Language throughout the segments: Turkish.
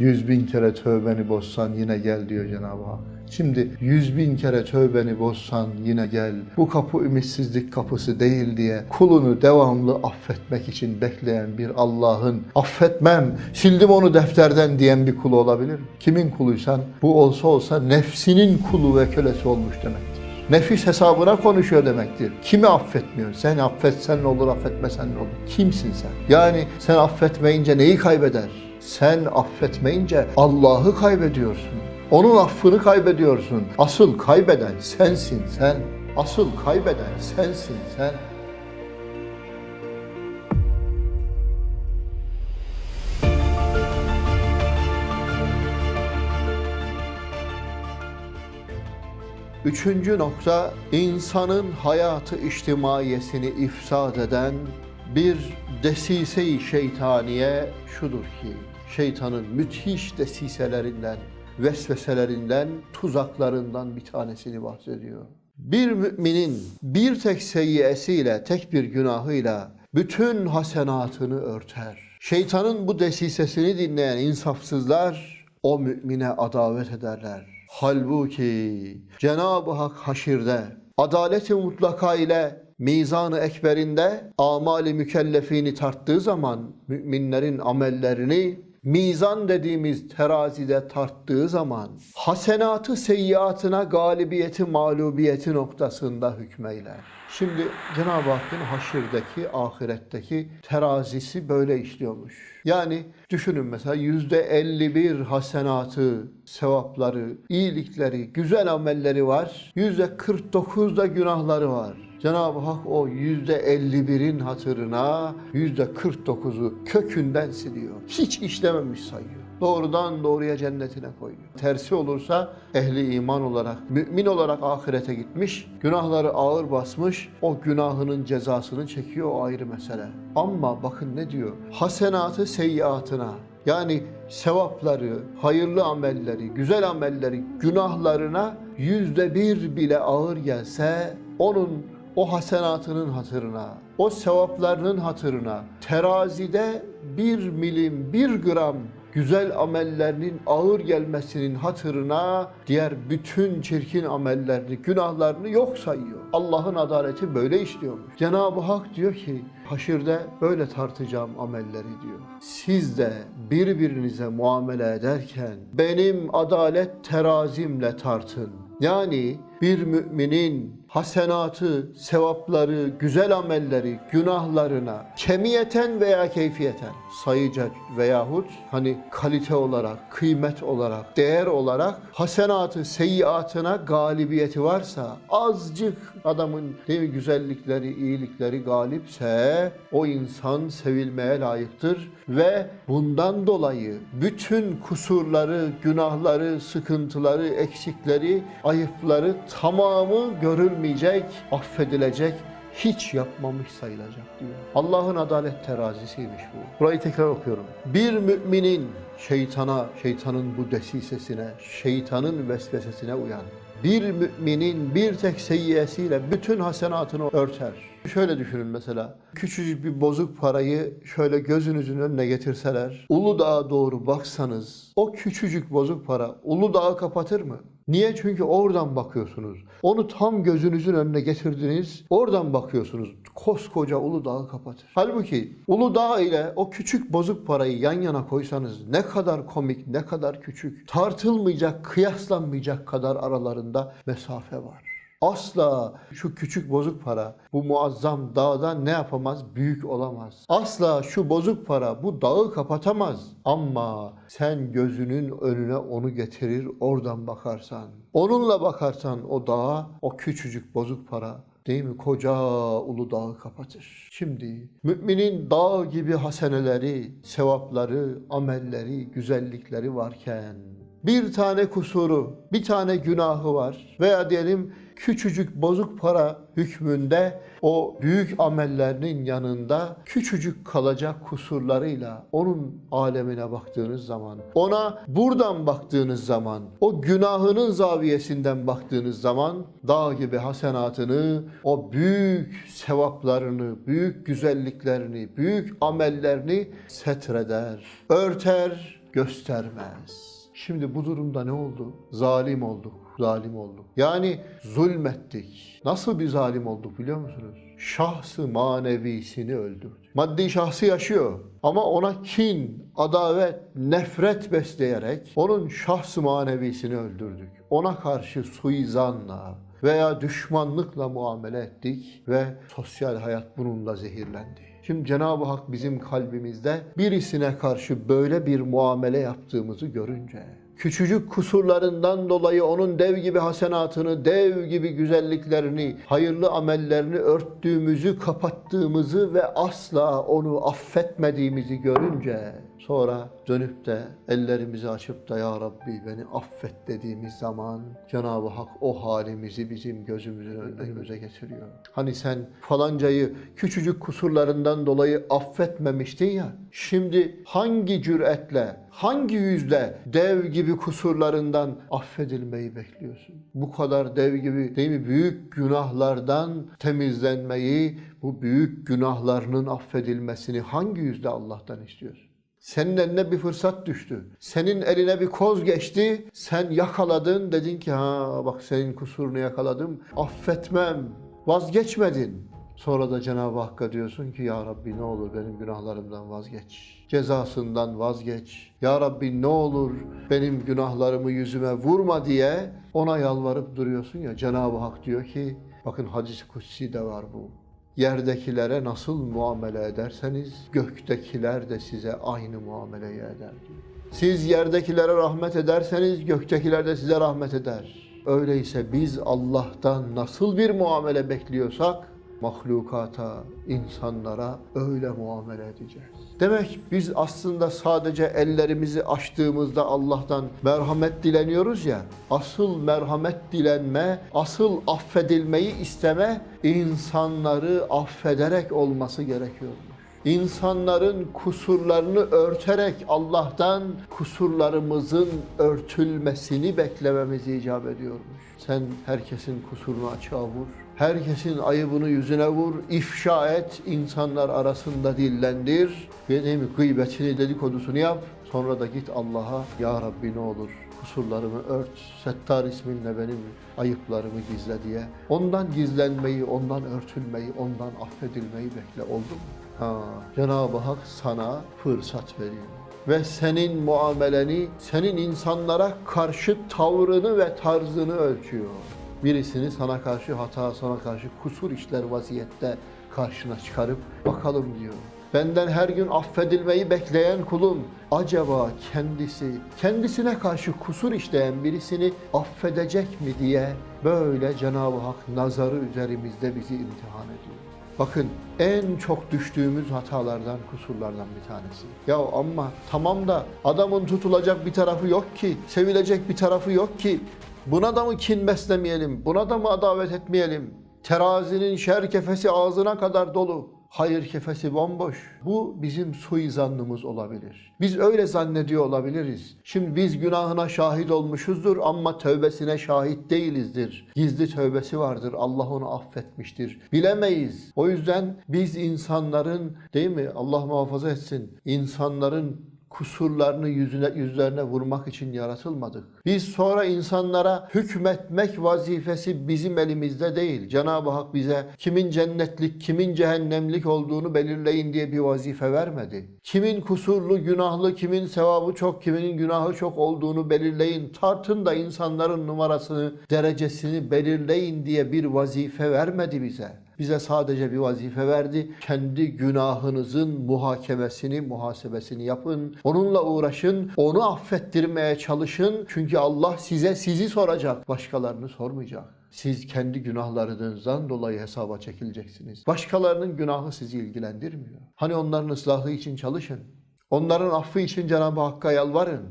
Yüz bin kere tövbeni bozsan yine gel diyor Cenab-ı Hak. Şimdi yüz bin kere tövbeni bozsan yine gel. Bu kapı ümitsizlik kapısı değil diye kulunu devamlı affetmek için bekleyen bir Allah'ın affetmem, sildim onu defterden diyen bir kulu olabilir mi? Kimin kuluysan bu olsa olsa nefsinin kulu ve kölesi olmuş demektir. Nefis hesabına konuşuyor demektir. Kimi affetmiyor? Sen affetsen ne olur, affetmesen ne olur? Kimsin sen? Yani sen affetmeyince neyi kaybeder? Sen affetmeyince Allah'ı kaybediyorsun. Onun affını kaybediyorsun. Asıl kaybeden sensin sen. Asıl kaybeden sensin sen. Üçüncü nokta, insanın hayatı içtimaiyesini ifsad eden bir desise-i şeytaniye şudur ki, şeytanın müthiş desiselerinden, vesveselerinden, tuzaklarından bir tanesini bahsediyor. Bir müminin bir tek seyyiyesiyle, tek bir günahıyla bütün hasenatını örter. Şeytanın bu desisesini dinleyen insafsızlar o mümine adavet ederler. Halbuki Cenab-ı Hak haşirde adaleti mutlaka ile mizanı ekberinde amali mükellefini tarttığı zaman müminlerin amellerini mizan dediğimiz terazide tarttığı zaman hasenatı seyyiatına galibiyeti mağlubiyeti noktasında hükmeyler. Şimdi Cenab-ı Hakk'ın haşirdeki, ahiretteki terazisi böyle işliyormuş. Yani düşünün mesela yüzde 51 hasenatı, sevapları, iyilikleri, güzel amelleri var. Yüzde 49 da günahları var. Cenab-ı Hak o yüzde 51'in hatırına yüzde 49'u kökünden siliyor. Hiç işlememiş sayıyor. Doğrudan doğruya cennetine koyuyor. Tersi olursa ehli iman olarak, mümin olarak ahirete gitmiş, günahları ağır basmış, o günahının cezasını çekiyor o ayrı mesele. Ama bakın ne diyor? Hasenatı seyyiatına yani sevapları, hayırlı amelleri, güzel amelleri, günahlarına yüzde bir bile ağır gelse onun o hasenatının hatırına, o sevaplarının hatırına, terazide bir milim, bir gram güzel amellerinin ağır gelmesinin hatırına diğer bütün çirkin amellerini, günahlarını yok sayıyor. Allah'ın adaleti böyle işliyormuş. Cenab-ı Hak diyor ki haşirde böyle tartacağım amelleri diyor. Siz de birbirinize muamele ederken benim adalet terazimle tartın. Yani bir müminin hasenatı, sevapları, güzel amelleri, günahlarına kemiyeten veya keyfiyeten sayıca veyahut hani kalite olarak, kıymet olarak, değer olarak hasenatı, seyyiatına galibiyeti varsa azıcık adamın değil mi, güzellikleri, iyilikleri galipse o insan sevilmeye layıktır ve bundan dolayı bütün kusurları, günahları, sıkıntıları, eksikleri, ayıpları tamamı görülmeyecek, affedilecek, hiç yapmamış sayılacak diyor. Allah'ın adalet terazisiymiş bu. Burayı tekrar okuyorum. Bir müminin şeytana, şeytanın bu desisesine, şeytanın vesvesesine uyan, bir müminin bir tek seyyiyesiyle bütün hasenatını örter. Şöyle düşünün mesela. Küçücük bir bozuk parayı şöyle gözünüzün önüne getirseler, Uludağ'a doğru baksanız o küçücük bozuk para Uludağ'ı kapatır mı? Niye? Çünkü oradan bakıyorsunuz. Onu tam gözünüzün önüne getirdiniz. Oradan bakıyorsunuz. Koskoca Uludağ'ı kapatır. Halbuki Uludağ ile o küçük bozuk parayı yan yana koysanız ne kadar komik, ne kadar küçük. Tartılmayacak, kıyaslanmayacak kadar aralarında mesafe var. Asla şu küçük bozuk para bu muazzam dağdan ne yapamaz? Büyük olamaz. Asla şu bozuk para bu dağı kapatamaz. Ama sen gözünün önüne onu getirir oradan bakarsan. Onunla bakarsan o dağa o küçücük bozuk para değil mi? Koca ulu dağı kapatır. Şimdi müminin dağ gibi haseneleri, sevapları, amelleri, güzellikleri varken bir tane kusuru, bir tane günahı var veya diyelim küçücük bozuk para hükmünde o büyük amellerinin yanında küçücük kalacak kusurlarıyla onun alemine baktığınız zaman, ona buradan baktığınız zaman, o günahının zaviyesinden baktığınız zaman dağ gibi hasenatını, o büyük sevaplarını, büyük güzelliklerini, büyük amellerini setreder, örter, göstermez. Şimdi bu durumda ne oldu? Zalim olduk, zalim olduk. Yani zulmettik. Nasıl bir zalim olduk biliyor musunuz? Şahsı manevisini öldürdük. Maddi şahsı yaşıyor ama ona kin, adavet, nefret besleyerek onun şahsı manevisini öldürdük. Ona karşı suizanla veya düşmanlıkla muamele ettik ve sosyal hayat bununla zehirlendi. Şimdi Cenab-ı Hak bizim kalbimizde birisine karşı böyle bir muamele yaptığımızı görünce, küçücük kusurlarından dolayı onun dev gibi hasenatını, dev gibi güzelliklerini, hayırlı amellerini örttüğümüzü, kapattığımızı ve asla onu affetmediğimizi görünce, sonra dönüp de ellerimizi açıp da Ya Rabbi beni affet dediğimiz zaman Cenab-ı Hak o halimizi bizim gözümüzün önümüze getiriyor. Hani sen falancayı küçücük kusurlarından dolayı affetmemiştin ya, şimdi hangi cüretle, hangi yüzle dev gibi kusurlarından affedilmeyi bekliyorsun? Bu kadar dev gibi değil mi büyük günahlardan temizlenmeyi, bu büyük günahlarının affedilmesini hangi yüzde Allah'tan istiyorsun? Senin eline bir fırsat düştü. Senin eline bir koz geçti. Sen yakaladın. Dedin ki ha bak senin kusurunu yakaladım. Affetmem. Vazgeçmedin. Sonra da Cenab-ı Hakk'a diyorsun ki Ya Rabbi ne olur benim günahlarımdan vazgeç. Cezasından vazgeç. Ya Rabbi ne olur benim günahlarımı yüzüme vurma diye ona yalvarıp duruyorsun ya. Cenab-ı Hak diyor ki bakın hadis-i kutsi de var bu. Yerdekilere nasıl muamele ederseniz göktekiler de size aynı muameleyi eder. Siz yerdekilere rahmet ederseniz göktekiler de size rahmet eder. Öyleyse biz Allah'tan nasıl bir muamele bekliyorsak mahlukata, insanlara öyle muamele edeceğiz. Demek biz aslında sadece ellerimizi açtığımızda Allah'tan merhamet dileniyoruz ya. Asıl merhamet dilenme, asıl affedilmeyi isteme insanları affederek olması gerekiyormuş. İnsanların kusurlarını örterek Allah'tan kusurlarımızın örtülmesini beklememiz icap ediyormuş. Sen herkesin kusurunu açığa vur. Herkesin ayıbını yüzüne vur, ifşa et, insanlar arasında dillendir ve değil mi, gıybetini, dedikodusunu yap. Sonra da git Allah'a, Ya Rabbi ne olur kusurlarımı ört, Settar isminle benim ayıplarımı gizle diye. Ondan gizlenmeyi, ondan örtülmeyi, ondan affedilmeyi bekle oldu mu? Ha, Cenab-ı Hak sana fırsat veriyor ve senin muameleni, senin insanlara karşı tavrını ve tarzını ölçüyor. Birisini sana karşı hata, sana karşı kusur işler vaziyette karşına çıkarıp bakalım diyor. Benden her gün affedilmeyi bekleyen kulum acaba kendisi kendisine karşı kusur işleyen birisini affedecek mi diye böyle Cenab-ı Hak nazarı üzerimizde bizi imtihan ediyor. Bakın en çok düştüğümüz hatalardan, kusurlardan bir tanesi. Ya ama tamam da adamın tutulacak bir tarafı yok ki, sevilecek bir tarafı yok ki. Buna da mı kin beslemeyelim, buna da mı adavet etmeyelim? Terazinin şer kefesi ağzına kadar dolu. Hayır kefesi bomboş. Bu bizim suizannımız olabilir. Biz öyle zannediyor olabiliriz. Şimdi biz günahına şahit olmuşuzdur ama tövbesine şahit değilizdir. Gizli tövbesi vardır. Allah onu affetmiştir. Bilemeyiz. O yüzden biz insanların değil mi? Allah muhafaza etsin. İnsanların kusurlarını yüzüne, yüzlerine vurmak için yaratılmadık. Biz sonra insanlara hükmetmek vazifesi bizim elimizde değil. Cenab-ı Hak bize kimin cennetlik, kimin cehennemlik olduğunu belirleyin diye bir vazife vermedi. Kimin kusurlu, günahlı, kimin sevabı çok, kiminin günahı çok olduğunu belirleyin. Tartın da insanların numarasını, derecesini belirleyin diye bir vazife vermedi bize bize sadece bir vazife verdi. Kendi günahınızın muhakemesini, muhasebesini yapın. Onunla uğraşın, onu affettirmeye çalışın. Çünkü Allah size sizi soracak, başkalarını sormayacak. Siz kendi günahlarınızdan dolayı hesaba çekileceksiniz. Başkalarının günahı sizi ilgilendirmiyor. Hani onların ıslahı için çalışın. Onların affı için Cenab-ı Hakk'a yalvarın.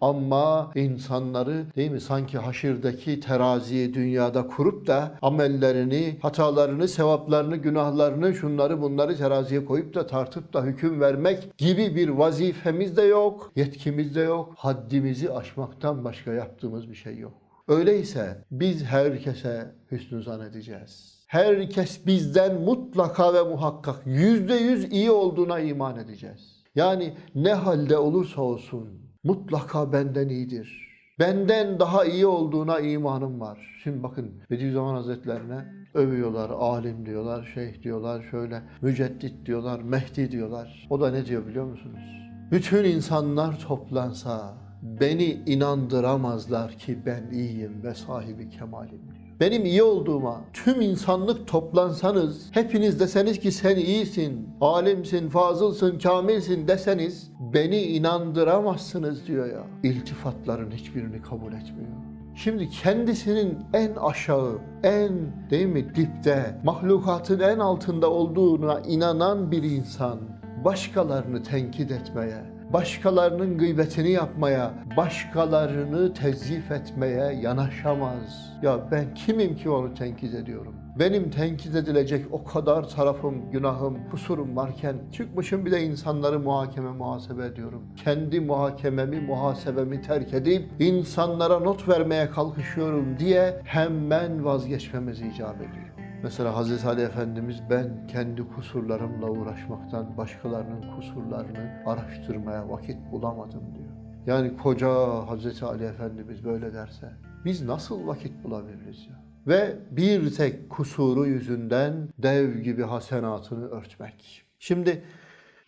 Ama insanları değil mi sanki haşirdeki teraziyi dünyada kurup da amellerini, hatalarını, sevaplarını, günahlarını, şunları bunları teraziye koyup da tartıp da hüküm vermek gibi bir vazifemiz de yok, yetkimiz de yok. Haddimizi aşmaktan başka yaptığımız bir şey yok. Öyleyse biz herkese hüsnü zan edeceğiz. Herkes bizden mutlaka ve muhakkak yüzde yüz iyi olduğuna iman edeceğiz. Yani ne halde olursa olsun mutlaka benden iyidir. Benden daha iyi olduğuna imanım var. Şimdi bakın Bediüzzaman Hazretlerine övüyorlar, alim diyorlar, şeyh diyorlar, şöyle müceddit diyorlar, Mehdi diyorlar. O da ne diyor biliyor musunuz? Bütün insanlar toplansa beni inandıramazlar ki ben iyiyim ve sahibi kemalim diyor. Benim iyi olduğuma tüm insanlık toplansanız, hepiniz deseniz ki sen iyisin, alimsin, fazılsın, kamilsin deseniz beni inandıramazsınız diyor ya. İltifatların hiçbirini kabul etmiyor. Şimdi kendisinin en aşağı, en değil mi dipte, mahlukatın en altında olduğuna inanan bir insan başkalarını tenkit etmeye, başkalarının gıybetini yapmaya, başkalarını tezyif etmeye yanaşamaz. Ya ben kimim ki onu tenkit ediyorum? Benim tenkit edilecek o kadar tarafım, günahım, kusurum varken çıkmışım bir de insanları muhakeme, muhasebe ediyorum. Kendi muhakememi, muhasebemi terk edip insanlara not vermeye kalkışıyorum diye hemen vazgeçmemiz icap ediyor. Mesela Hazreti Ali Efendimiz ben kendi kusurlarımla uğraşmaktan başkalarının kusurlarını araştırmaya vakit bulamadım diyor. Yani koca Hazreti Ali Efendimiz böyle derse biz nasıl vakit bulabiliriz ya? Ve bir tek kusuru yüzünden dev gibi hasenatını örtmek. Şimdi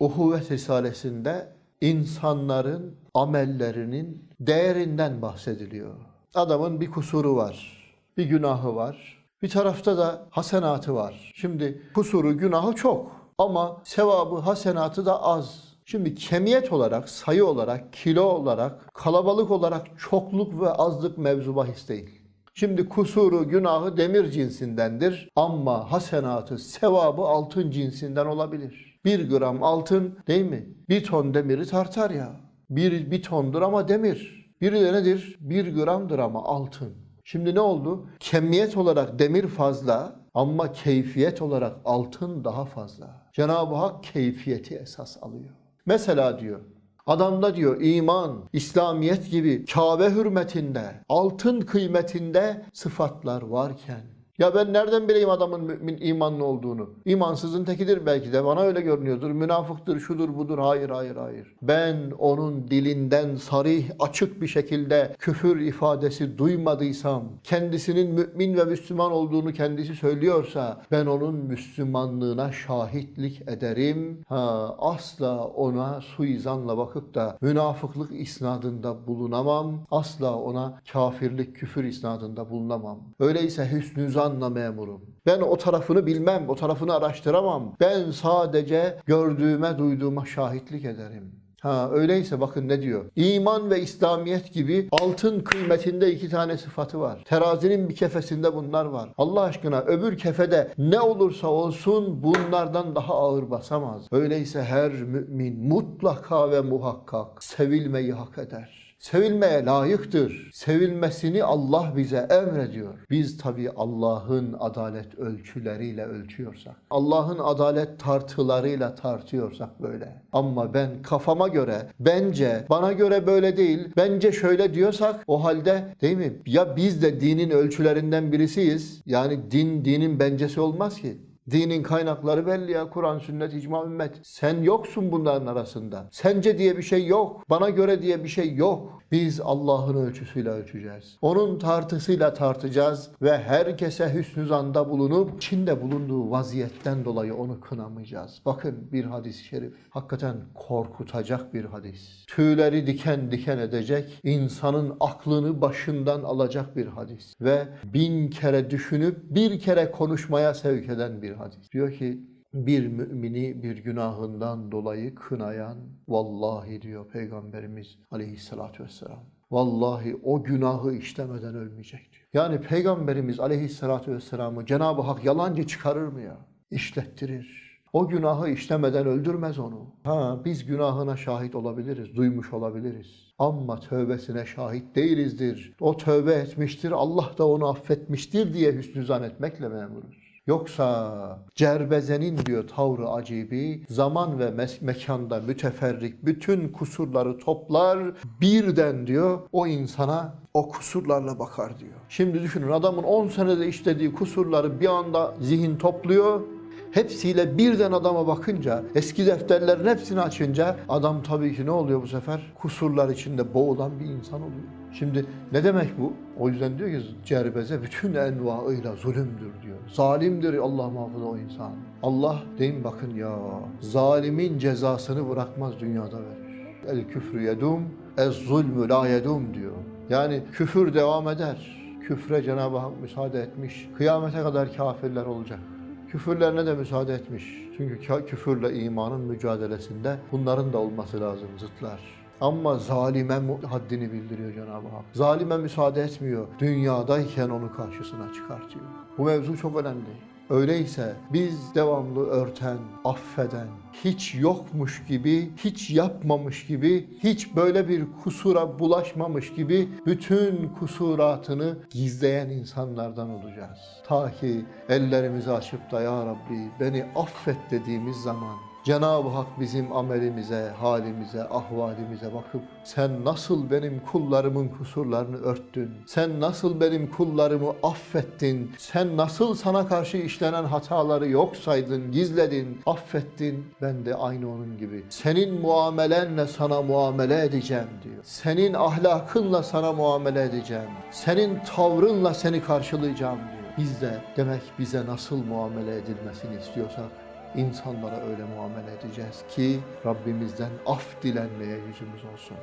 Uhuvvet Risalesi'nde insanların amellerinin değerinden bahsediliyor. Adamın bir kusuru var, bir günahı var. Bir tarafta da hasenatı var. Şimdi kusuru, günahı çok ama sevabı, hasenatı da az. Şimdi kemiyet olarak, sayı olarak, kilo olarak, kalabalık olarak çokluk ve azlık mevzu bahis değil. Şimdi kusuru, günahı demir cinsindendir ama hasenatı, sevabı altın cinsinden olabilir. Bir gram altın değil mi? Bir ton demiri tartar ya. Bir, bir tondur ama demir. Biri de nedir? Bir gramdır ama altın. Şimdi ne oldu? Kemiyet olarak demir fazla ama keyfiyet olarak altın daha fazla. Cenab-ı Hak keyfiyeti esas alıyor. Mesela diyor Adamda diyor iman, İslamiyet gibi Kabe hürmetinde, altın kıymetinde sıfatlar varken ya ben nereden bileyim adamın mümin imanlı olduğunu? İmansızın tekidir belki de bana öyle görünüyordur. Münafıktır, şudur budur. Hayır, hayır, hayır. Ben onun dilinden sarih, açık bir şekilde küfür ifadesi duymadıysam, kendisinin mümin ve Müslüman olduğunu kendisi söylüyorsa ben onun Müslümanlığına şahitlik ederim. Ha, asla ona suizanla bakıp da münafıklık isnadında bulunamam. Asla ona kafirlik, küfür isnadında bulunamam. Öyleyse hüsnü zanla memurum. Ben o tarafını bilmem, o tarafını araştıramam. Ben sadece gördüğüme, duyduğuma şahitlik ederim. Ha öyleyse bakın ne diyor? İman ve İslamiyet gibi altın kıymetinde iki tane sıfatı var. Terazinin bir kefesinde bunlar var. Allah aşkına öbür kefede ne olursa olsun bunlardan daha ağır basamaz. Öyleyse her mümin mutlaka ve muhakkak sevilmeyi hak eder. Sevilmeye layıktır. Sevilmesini Allah bize emrediyor. Biz tabi Allah'ın adalet ölçüleriyle ölçüyorsak, Allah'ın adalet tartılarıyla tartıyorsak böyle. Ama ben kafama göre, bence, bana göre böyle değil, bence şöyle diyorsak o halde değil mi? Ya biz de dinin ölçülerinden birisiyiz. Yani din dinin bencesi olmaz ki. Dinin kaynakları belli ya. Kur'an, sünnet, icma, ümmet. Sen yoksun bunların arasında. Sence diye bir şey yok. Bana göre diye bir şey yok. Biz Allah'ın ölçüsüyle ölçeceğiz. Onun tartısıyla tartacağız ve herkese hüsnü zanda bulunup içinde bulunduğu vaziyetten dolayı onu kınamayacağız. Bakın bir hadis-i şerif. Hakikaten korkutacak bir hadis. Tüyleri diken diken edecek, insanın aklını başından alacak bir hadis. Ve bin kere düşünüp bir kere konuşmaya sevk eden bir hadis. Diyor ki bir mümini bir günahından dolayı kınayan vallahi diyor Peygamberimiz aleyhissalatü vesselam. Vallahi o günahı işlemeden ölmeyecek diyor. Yani Peygamberimiz aleyhissalatü vesselamı Cenab-ı Hak yalancı çıkarır mı ya? İşlettirir. O günahı işlemeden öldürmez onu. Ha biz günahına şahit olabiliriz, duymuş olabiliriz. Ama tövbesine şahit değilizdir. O tövbe etmiştir, Allah da onu affetmiştir diye hüsnü zan etmekle memuruz. Yoksa cerbezenin diyor tavrı acibi zaman ve mes- mekanda müteferrik bütün kusurları toplar birden diyor o insana o kusurlarla bakar diyor. Şimdi düşünün adamın 10 senede işlediği kusurları bir anda zihin topluyor hepsiyle birden adama bakınca, eski defterlerin hepsini açınca adam tabii ki ne oluyor bu sefer? Kusurlar içinde boğulan bir insan oluyor. Şimdi ne demek bu? O yüzden diyor ki cerbeze bütün envaıyla zulümdür diyor. Zalimdir Allah muhafaza o insan. Allah deyin bakın ya zalimin cezasını bırakmaz dünyada verir. El küfrü yedum, ez zulmü la yedum diyor. Yani küfür devam eder. Küfre Cenab-ı Hak müsaade etmiş. Kıyamete kadar kafirler olacak. Küfürlerine de müsaade etmiş. Çünkü küfürle imanın mücadelesinde bunların da olması lazım zıtlar. Ama zalime haddini bildiriyor Cenab-ı Hak. Zalime müsaade etmiyor. Dünyadayken onu karşısına çıkartıyor. Bu mevzu çok önemli. Öyleyse biz devamlı örten, affeden, hiç yokmuş gibi, hiç yapmamış gibi, hiç böyle bir kusura bulaşmamış gibi bütün kusuratını gizleyen insanlardan olacağız. Ta ki ellerimizi açıp da ya Rabbi beni affet dediğimiz zaman Cenab-ı Hak bizim amelimize, halimize, ahvalimize bakıp sen nasıl benim kullarımın kusurlarını örttün? Sen nasıl benim kullarımı affettin? Sen nasıl sana karşı işlenen hataları yok saydın, gizledin, affettin? Ben de aynı onun gibi. Senin muamelenle sana muamele edeceğim diyor. Senin ahlakınla sana muamele edeceğim. Senin tavrınla seni karşılayacağım diyor. Biz de demek bize nasıl muamele edilmesini istiyorsak insanlara öyle muamele edeceğiz ki Rabbimizden af dilenmeye yüzümüz olsun.